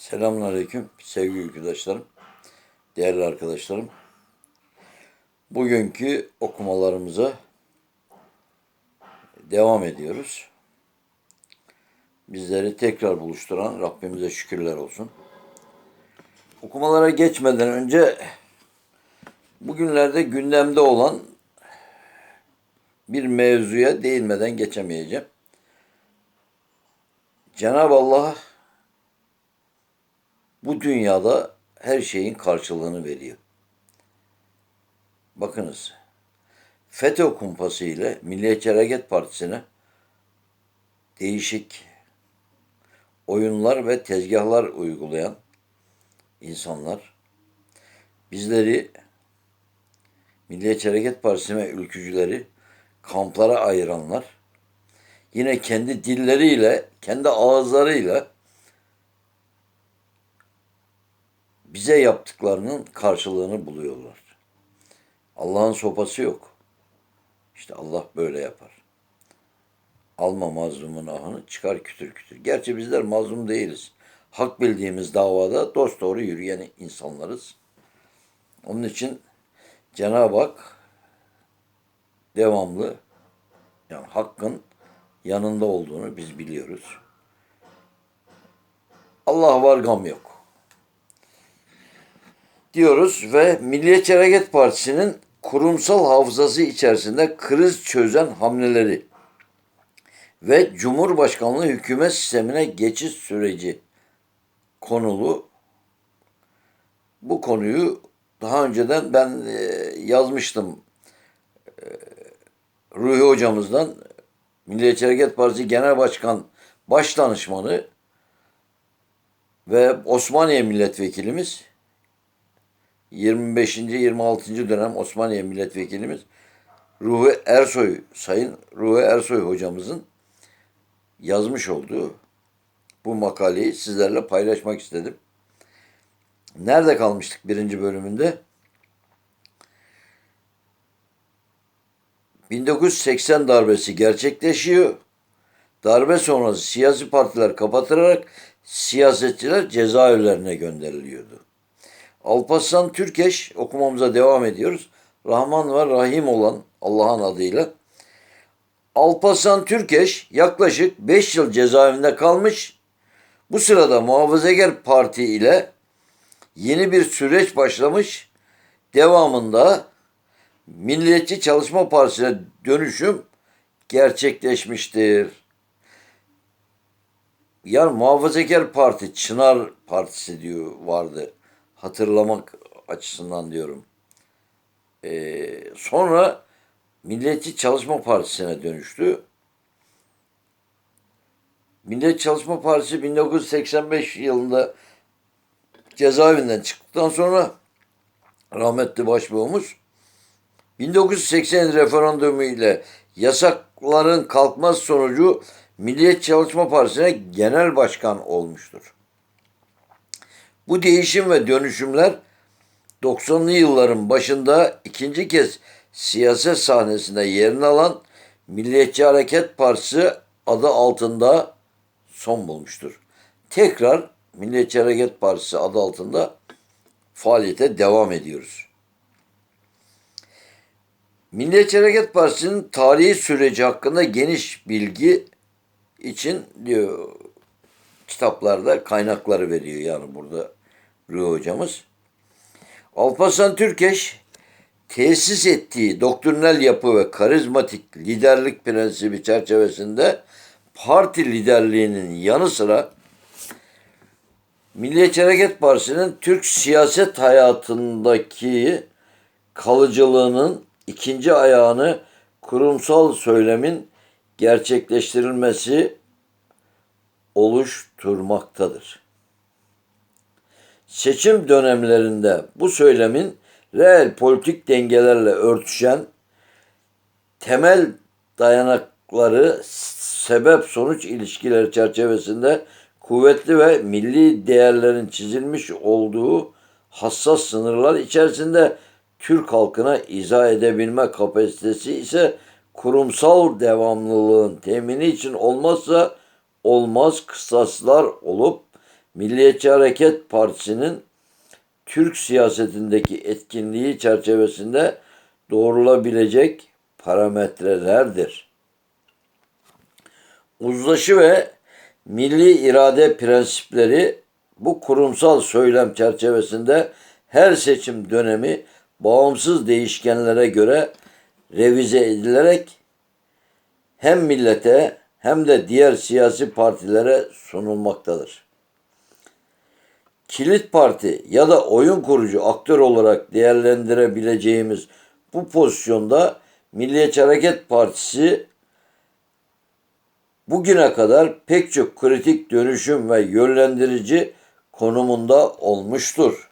Selamünaleyküm sevgili arkadaşlarım, değerli arkadaşlarım. Bugünkü okumalarımıza devam ediyoruz. Bizleri tekrar buluşturan Rabbimize şükürler olsun. Okumalara geçmeden önce bugünlerde gündemde olan bir mevzuya değinmeden geçemeyeceğim. Cenab-ı Allah bu dünyada her şeyin karşılığını veriyor. Bakınız, FETÖ kumpası ile Milliyetçi Hareket Partisi'ne değişik oyunlar ve tezgahlar uygulayan insanlar bizleri Milliyetçi Hareket Partisi ve ülkücüleri kamplara ayıranlar yine kendi dilleriyle, kendi ağızlarıyla bize yaptıklarının karşılığını buluyorlar. Allah'ın sopası yok. İşte Allah böyle yapar. Alma mazlumun ahını çıkar kütür kütür. Gerçi bizler mazlum değiliz. Hak bildiğimiz davada dost doğru yürüyen insanlarız. Onun için Cenab-ı Hak devamlı yani hakkın yanında olduğunu biz biliyoruz. Allah var gam yok diyoruz ve Milliyetçi Hareket Partisi'nin kurumsal hafızası içerisinde kriz çözen hamleleri ve Cumhurbaşkanlığı hükümet sistemine geçiş süreci konulu. Bu konuyu daha önceden ben e, yazmıştım e, Ruhi hocamızdan. Milliyetçi Hareket Partisi Genel Başkan Başdanışmanı ve Osmaniye Milletvekilimiz 25. 26. dönem Osmaniye Milletvekilimiz Ruhi Ersoy, Sayın Ruhi Ersoy hocamızın yazmış olduğu bu makaleyi sizlerle paylaşmak istedim. Nerede kalmıştık birinci bölümünde? 1980 darbesi gerçekleşiyor. Darbe sonrası siyasi partiler kapatılarak siyasetçiler cezaevlerine gönderiliyordu. Alparslan Türkeş okumamıza devam ediyoruz. Rahman ve Rahim olan Allah'ın adıyla. Alparslan Türkeş yaklaşık 5 yıl cezaevinde kalmış. Bu sırada Muhafazakar Parti ile yeni bir süreç başlamış. Devamında Milliyetçi Çalışma Partisi'ne dönüşüm gerçekleşmiştir. Yani Muhafazakar Parti, Çınar Partisi diyor vardı hatırlamak açısından diyorum. Ee, sonra Milliyetçi Çalışma Partisi'ne dönüştü. Millet Çalışma Partisi 1985 yılında cezaevinden çıktıktan sonra rahmetli başbuğumuz 1980 referandumu ile yasakların kalkması sonucu Milliyet Çalışma Partisi'ne genel başkan olmuştur. Bu değişim ve dönüşümler 90'lı yılların başında ikinci kez siyaset sahnesinde yerini alan Milliyetçi Hareket Partisi adı altında son bulmuştur. Tekrar Milliyetçi Hareket Partisi adı altında faaliyete devam ediyoruz. Milliyetçi Hareket Partisi'nin tarihi süreci hakkında geniş bilgi için diyor kitaplarda kaynakları veriyor yani burada Rüya hocamız. Alparslan Türkeş tesis ettiği doktrinal yapı ve karizmatik liderlik prensibi çerçevesinde parti liderliğinin yanı sıra Milliyetçi Hareket Partisi'nin Türk siyaset hayatındaki kalıcılığının ikinci ayağını kurumsal söylemin gerçekleştirilmesi oluşturmaktadır. Seçim dönemlerinde bu söylemin reel politik dengelerle örtüşen temel dayanakları sebep sonuç ilişkileri çerçevesinde kuvvetli ve milli değerlerin çizilmiş olduğu hassas sınırlar içerisinde Türk halkına izah edebilme kapasitesi ise kurumsal devamlılığın temini için olmazsa olmaz kıstaslar olup Milliyetçi Hareket Partisi'nin Türk siyasetindeki etkinliği çerçevesinde doğrulabilecek parametrelerdir. Uzlaşı ve milli irade prensipleri bu kurumsal söylem çerçevesinde her seçim dönemi bağımsız değişkenlere göre revize edilerek hem millete hem de diğer siyasi partilere sunulmaktadır. Kilit parti ya da oyun kurucu aktör olarak değerlendirebileceğimiz bu pozisyonda Milliyetçi Hareket Partisi bugüne kadar pek çok kritik dönüşüm ve yönlendirici konumunda olmuştur.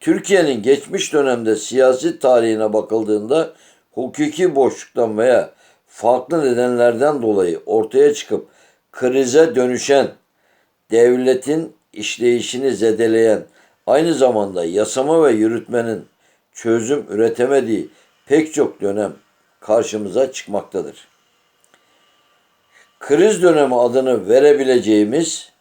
Türkiye'nin geçmiş dönemde siyasi tarihine bakıldığında hukuki boşluktan veya farklı nedenlerden dolayı ortaya çıkıp krize dönüşen, devletin işleyişini zedeleyen, aynı zamanda yasama ve yürütmenin çözüm üretemediği pek çok dönem karşımıza çıkmaktadır. Kriz dönemi adını verebileceğimiz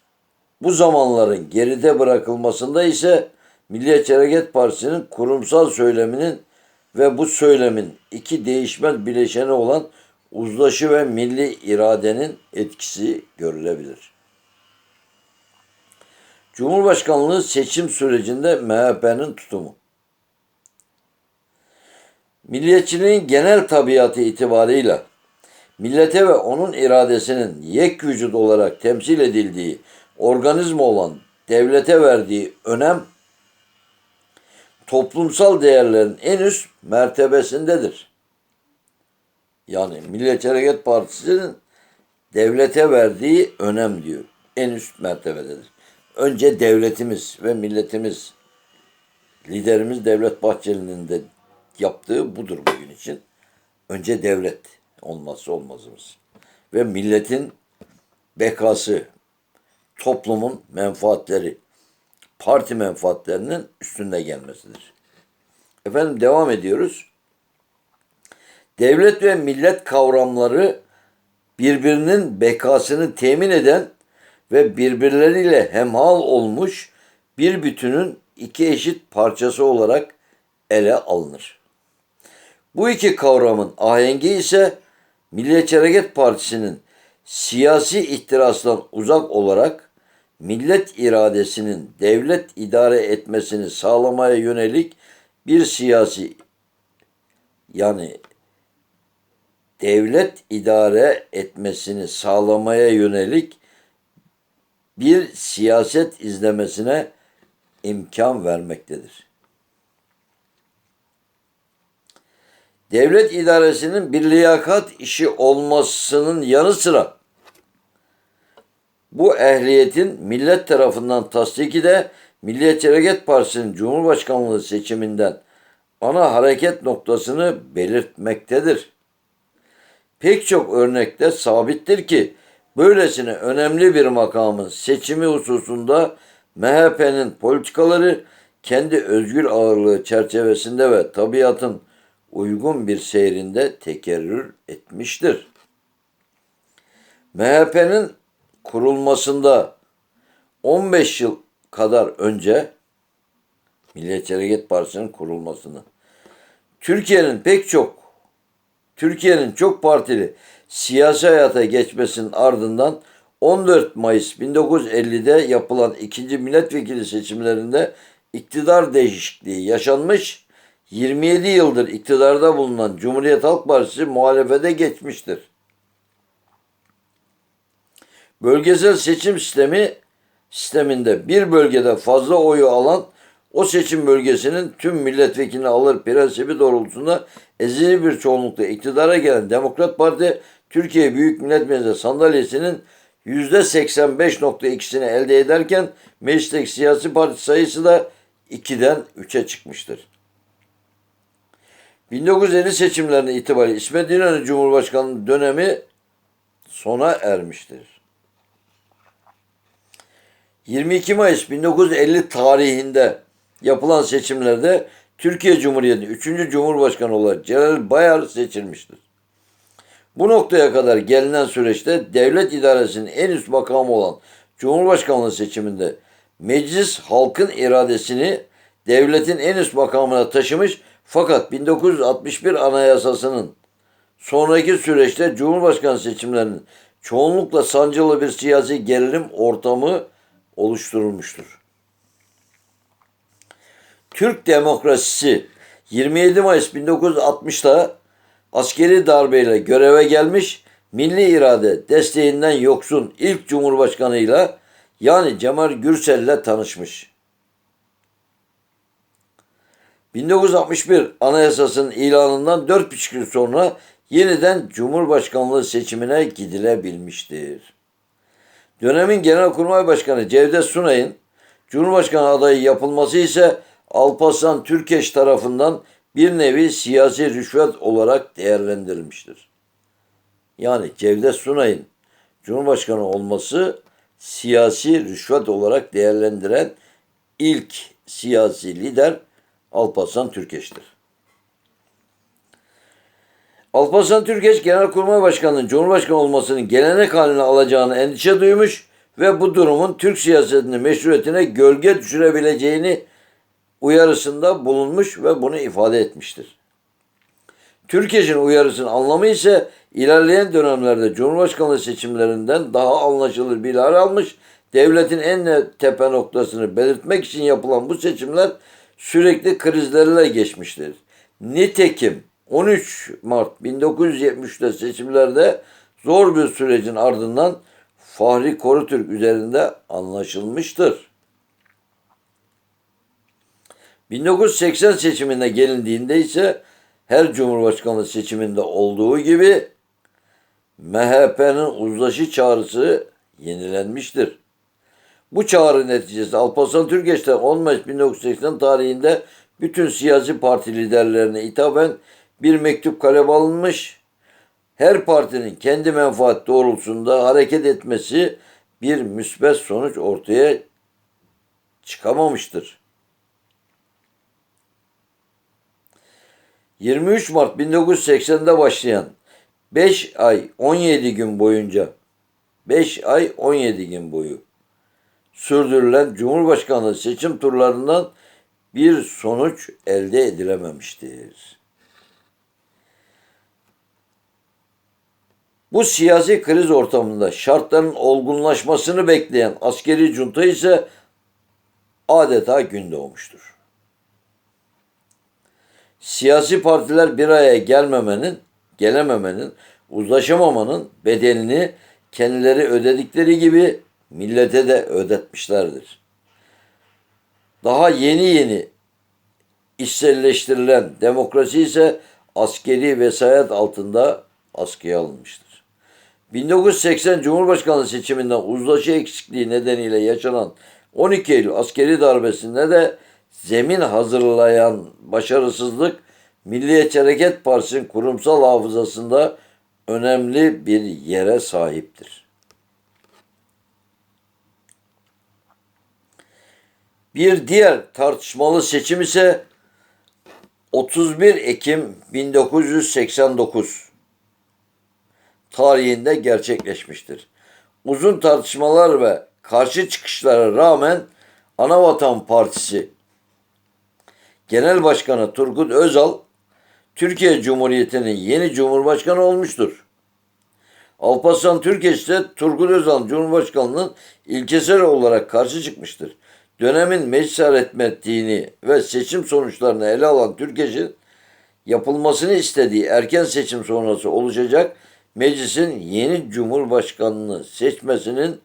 bu zamanların geride bırakılmasında ise Milliyetçi Hareket Partisi'nin kurumsal söyleminin ve bu söylemin iki değişmez bileşeni olan uzlaşı ve milli iradenin etkisi görülebilir. Cumhurbaşkanlığı seçim sürecinde MHP'nin tutumu. Milliyetçiliğin genel tabiatı itibarıyla millete ve onun iradesinin yek vücut olarak temsil edildiği organizma olan devlete verdiği önem toplumsal değerlerin en üst mertebesindedir. Yani Milliyetçi Hareket Partisi'nin devlete verdiği önem diyor. En üst mertebededir. Önce devletimiz ve milletimiz liderimiz Devlet Bahçeli'nin de yaptığı budur bugün için. Önce devlet olmazsa olmazımız. Ve milletin bekası, toplumun menfaatleri, parti menfaatlerinin üstünde gelmesidir. Efendim devam ediyoruz. Devlet ve millet kavramları birbirinin bekasını temin eden ve birbirleriyle hemhal olmuş bir bütünün iki eşit parçası olarak ele alınır. Bu iki kavramın ahengi ise Milliyetçi Hareket Partisi'nin siyasi ihtirastan uzak olarak millet iradesinin devlet idare etmesini sağlamaya yönelik bir siyasi yani devlet idare etmesini sağlamaya yönelik bir siyaset izlemesine imkan vermektedir. Devlet idaresinin bir liyakat işi olmasının yanı sıra bu ehliyetin millet tarafından tasdiki de Milliyetçi Hareket Partisi'nin Cumhurbaşkanlığı seçiminden ana hareket noktasını belirtmektedir. Pek çok örnekte sabittir ki böylesine önemli bir makamın seçimi hususunda MHP'nin politikaları kendi özgür ağırlığı çerçevesinde ve tabiatın uygun bir seyrinde tekerrür etmiştir. MHP'nin kurulmasında 15 yıl kadar önce Milliyetçi Hareket Partisi'nin kurulmasını Türkiye'nin pek çok Türkiye'nin çok partili siyasi hayata geçmesinin ardından 14 Mayıs 1950'de yapılan ikinci milletvekili seçimlerinde iktidar değişikliği yaşanmış 27 yıldır iktidarda bulunan Cumhuriyet Halk Partisi muhalefete geçmiştir. Bölgesel seçim sistemi sisteminde bir bölgede fazla oyu alan o seçim bölgesinin tüm milletvekilini alır prensibi doğrultusunda ezeli bir çoğunlukla iktidara gelen Demokrat Parti Türkiye Büyük Millet Meclisi sandalyesinin %85.2'sini elde ederken meclisteki siyasi parti sayısı da 2'den 3'e çıkmıştır. 1950 seçimlerine itibariyle İsmet İnönü Cumhurbaşkanlığı dönemi sona ermiştir. 22 Mayıs 1950 tarihinde yapılan seçimlerde Türkiye Cumhuriyeti 3. Cumhurbaşkanı olarak Celal Bayar seçilmiştir. Bu noktaya kadar gelinen süreçte devlet idaresinin en üst makamı olan Cumhurbaşkanlığı seçiminde meclis halkın iradesini devletin en üst makamına taşımış fakat 1961 Anayasası'nın sonraki süreçte Cumhurbaşkanı seçimlerinin çoğunlukla sancılı bir siyasi gerilim ortamı oluşturulmuştur. Türk demokrasisi 27 Mayıs 1960'da askeri darbeyle göreve gelmiş, milli irade desteğinden yoksun ilk cumhurbaşkanıyla yani Cemal Gürsel'le tanışmış. 1961 Anayasası'nın ilanından 4,5 yıl sonra yeniden Cumhurbaşkanlığı seçimine gidilebilmiştir. Dönemin Genelkurmay Başkanı Cevdet Sunay'ın Cumhurbaşkanı adayı yapılması ise Alparslan Türkeş tarafından bir nevi siyasi rüşvet olarak değerlendirilmiştir. Yani Cevdet Sunay'ın Cumhurbaşkanı olması siyasi rüşvet olarak değerlendiren ilk siyasi lider Alparslan Türkeş'tir. Alparslan Türkeş Genelkurmay Başkanı'nın Cumhurbaşkanı olmasının gelenek haline alacağını endişe duymuş ve bu durumun Türk siyasetinin meşruiyetine gölge düşürebileceğini uyarısında bulunmuş ve bunu ifade etmiştir. Türkiye'nin uyarısının anlamı ise ilerleyen dönemlerde Cumhurbaşkanlığı seçimlerinden daha anlaşılır bir hal almış, devletin en tepe noktasını belirtmek için yapılan bu seçimler sürekli krizlerle geçmiştir. Nitekim 13 Mart 1973'te seçimlerde zor bir sürecin ardından Fahri Korutürk üzerinde anlaşılmıştır. 1980 seçimine gelindiğinde ise her Cumhurbaşkanlığı seçiminde olduğu gibi MHP'nin uzlaşı çağrısı yenilenmiştir. Bu çağrı neticesi Alparslan Türkeş'ten 10 Mayıs 1980 tarihinde bütün siyasi parti liderlerine hitaben bir mektup kalem alınmış. Her partinin kendi menfaat doğrultusunda hareket etmesi bir müsbet sonuç ortaya çıkamamıştır. 23 Mart 1980'de başlayan 5 ay 17 gün boyunca 5 ay 17 gün boyu sürdürülen Cumhurbaşkanlığı seçim turlarından bir sonuç elde edilememiştir. Bu siyasi kriz ortamında şartların olgunlaşmasını bekleyen askeri junta ise adeta gün doğmuştur. Siyasi partiler bir araya gelmemenin, gelememenin, uzlaşamamanın bedelini kendileri ödedikleri gibi millete de ödetmişlerdir. Daha yeni yeni içselleştirilen demokrasi ise askeri vesayet altında askıya alınmıştır. 1980 Cumhurbaşkanlığı seçiminden uzlaşı eksikliği nedeniyle yaşanan 12 Eylül askeri darbesinde de zemin hazırlayan başarısızlık Milliyetçi Hareket Partisi'nin kurumsal hafızasında önemli bir yere sahiptir. Bir diğer tartışmalı seçim ise 31 Ekim 1989 tarihinde gerçekleşmiştir. Uzun tartışmalar ve karşı çıkışlara rağmen Anavatan Partisi Genel Başkanı Turgut Özal Türkiye Cumhuriyeti'nin yeni Cumhurbaşkanı olmuştur. Alparslan Türkeş ise Turgut Özal Cumhurbaşkanlığının ilkesel olarak karşı çıkmıştır. Dönemin meclis öğretmenliğini ve seçim sonuçlarını ele alan Türkeş'in yapılmasını istediği erken seçim sonrası oluşacak meclisin yeni cumhurbaşkanını seçmesinin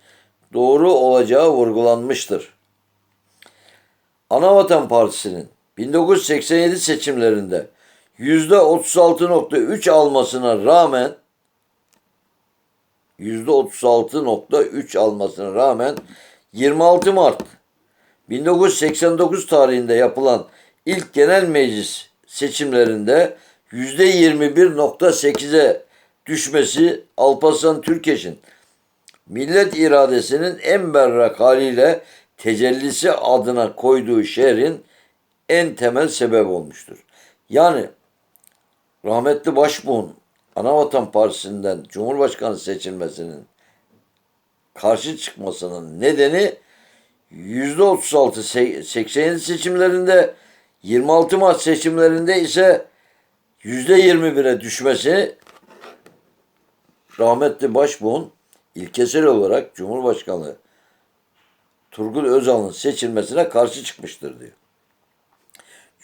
doğru olacağı vurgulanmıştır. Anavatan Partisi'nin 1987 seçimlerinde %36.3 almasına rağmen %36.3 almasına rağmen 26 Mart 1989 tarihinde yapılan ilk genel meclis seçimlerinde %21.8'e düşmesi Alparslan Türkeş'in millet iradesinin en berrak haliyle tecellisi adına koyduğu şehrin en temel sebep olmuştur. Yani rahmetli Başbuğ'un Anavatan Partisi'nden Cumhurbaşkanı seçilmesinin karşı çıkmasının nedeni %36 se- 87 seçimlerinde 26 Mart seçimlerinde ise %21'e düşmesi rahmetli Başbuğ'un ilkesel olarak Cumhurbaşkanı Turgut Özal'ın seçilmesine karşı çıkmıştır diyor.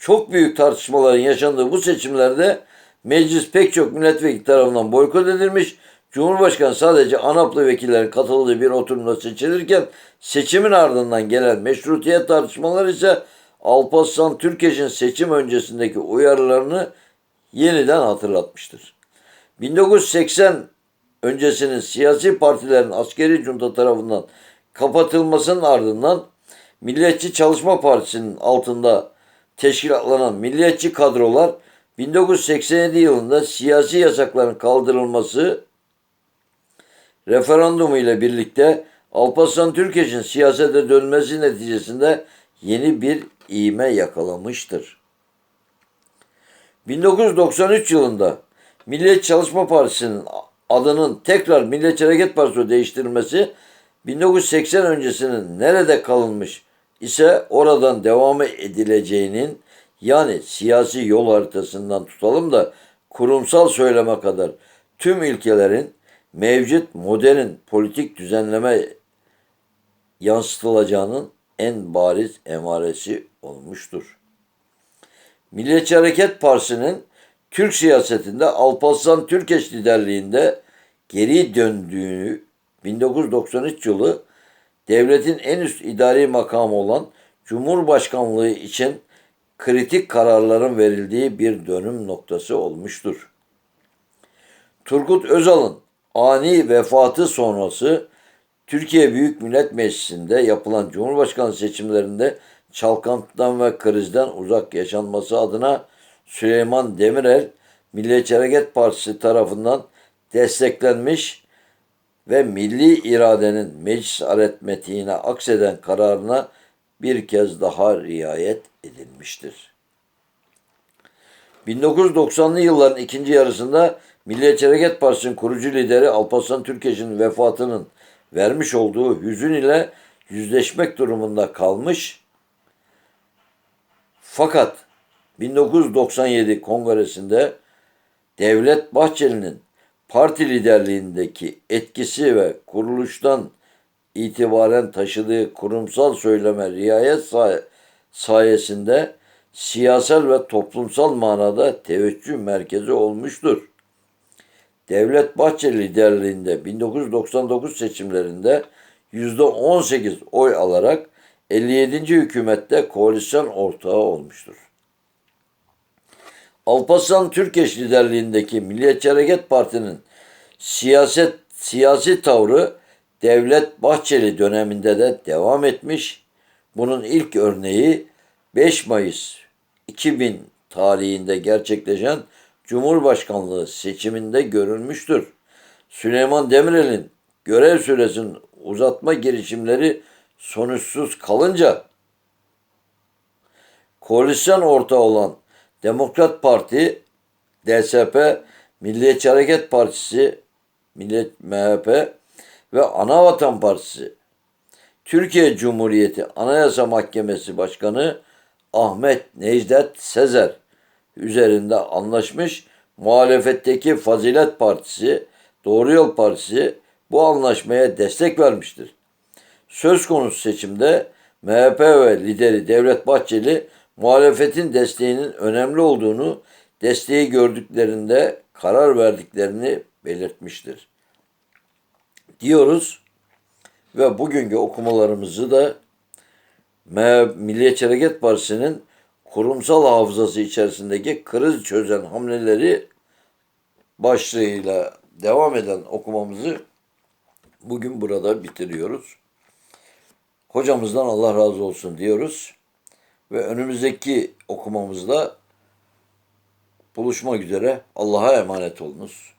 Çok büyük tartışmaların yaşandığı bu seçimlerde meclis pek çok milletvekili tarafından boykot edilmiş. Cumhurbaşkanı sadece ANAP'lı vekillerin katıldığı bir oturumda seçilirken seçimin ardından gelen meşrutiyet tartışmaları ise Alparslan Türkeş'in seçim öncesindeki uyarılarını yeniden hatırlatmıştır. 1980 öncesinin siyasi partilerin askeri junta tarafından kapatılmasının ardından Milliyetçi Çalışma Partisi'nin altında teşkilatlanan milliyetçi kadrolar 1987 yılında siyasi yasakların kaldırılması referandumu ile birlikte Alparslan Türkeş'in siyasete dönmesi neticesinde yeni bir iğme yakalamıştır. 1993 yılında Milliyetçi Çalışma Partisi'nin adının tekrar Milliyetçi Hareket Partisi değiştirilmesi 1980 öncesinin nerede kalınmış ise oradan devam edileceğinin yani siyasi yol haritasından tutalım da kurumsal söyleme kadar tüm ilkelerin mevcut modern politik düzenleme yansıtılacağının en bariz emaresi olmuştur. Milliyetçi Hareket Partisi'nin Türk siyasetinde Alparslan Türkeş liderliğinde geri döndüğünü 1993 yılı devletin en üst idari makamı olan Cumhurbaşkanlığı için kritik kararların verildiği bir dönüm noktası olmuştur. Turgut Özal'ın ani vefatı sonrası Türkiye Büyük Millet Meclisi'nde yapılan Cumhurbaşkanı seçimlerinde çalkantıdan ve krizden uzak yaşanması adına Süleyman Demirel Milliyetçi Hareket Partisi tarafından desteklenmiş ve milli iradenin meclis aritmetiğine akseden kararına bir kez daha riayet edilmiştir. 1990'lı yılların ikinci yarısında Milliyetçi Hareket Partisi'nin kurucu lideri Alparslan Türkeş'in vefatının vermiş olduğu hüzün ile yüzleşmek durumunda kalmış. Fakat 1997 kongresinde Devlet Bahçeli'nin parti liderliğindeki etkisi ve kuruluştan itibaren taşıdığı kurumsal söyleme riayet say- sayesinde siyasal ve toplumsal manada teveccüh merkezi olmuştur. Devlet Bahçeli liderliğinde 1999 seçimlerinde %18 oy alarak 57. hükümette koalisyon ortağı olmuştur. Alparslan Türkeş liderliğindeki Milliyetçi Hareket Parti'nin siyaset siyasi tavrı Devlet Bahçeli döneminde de devam etmiş. Bunun ilk örneği 5 Mayıs 2000 tarihinde gerçekleşen Cumhurbaşkanlığı seçiminde görülmüştür. Süleyman Demirel'in görev süresini uzatma girişimleri sonuçsuz kalınca koalisyon ortağı olan Demokrat Parti, DSP, Milliyetçi Hareket Partisi, Millet MHP ve Anavatan Partisi, Türkiye Cumhuriyeti Anayasa Mahkemesi Başkanı Ahmet Necdet Sezer üzerinde anlaşmış muhalefetteki Fazilet Partisi, Doğru Yol Partisi bu anlaşmaya destek vermiştir. Söz konusu seçimde MHP ve lideri Devlet Bahçeli muhalefetin desteğinin önemli olduğunu, desteği gördüklerinde karar verdiklerini belirtmiştir. Diyoruz ve bugünkü okumalarımızı da Milliyetçi Hareket Partisi'nin kurumsal hafızası içerisindeki kriz çözen hamleleri başlığıyla devam eden okumamızı bugün burada bitiriyoruz. Hocamızdan Allah razı olsun diyoruz. Ve önümüzdeki okumamızda buluşmak üzere. Allah'a emanet olunuz.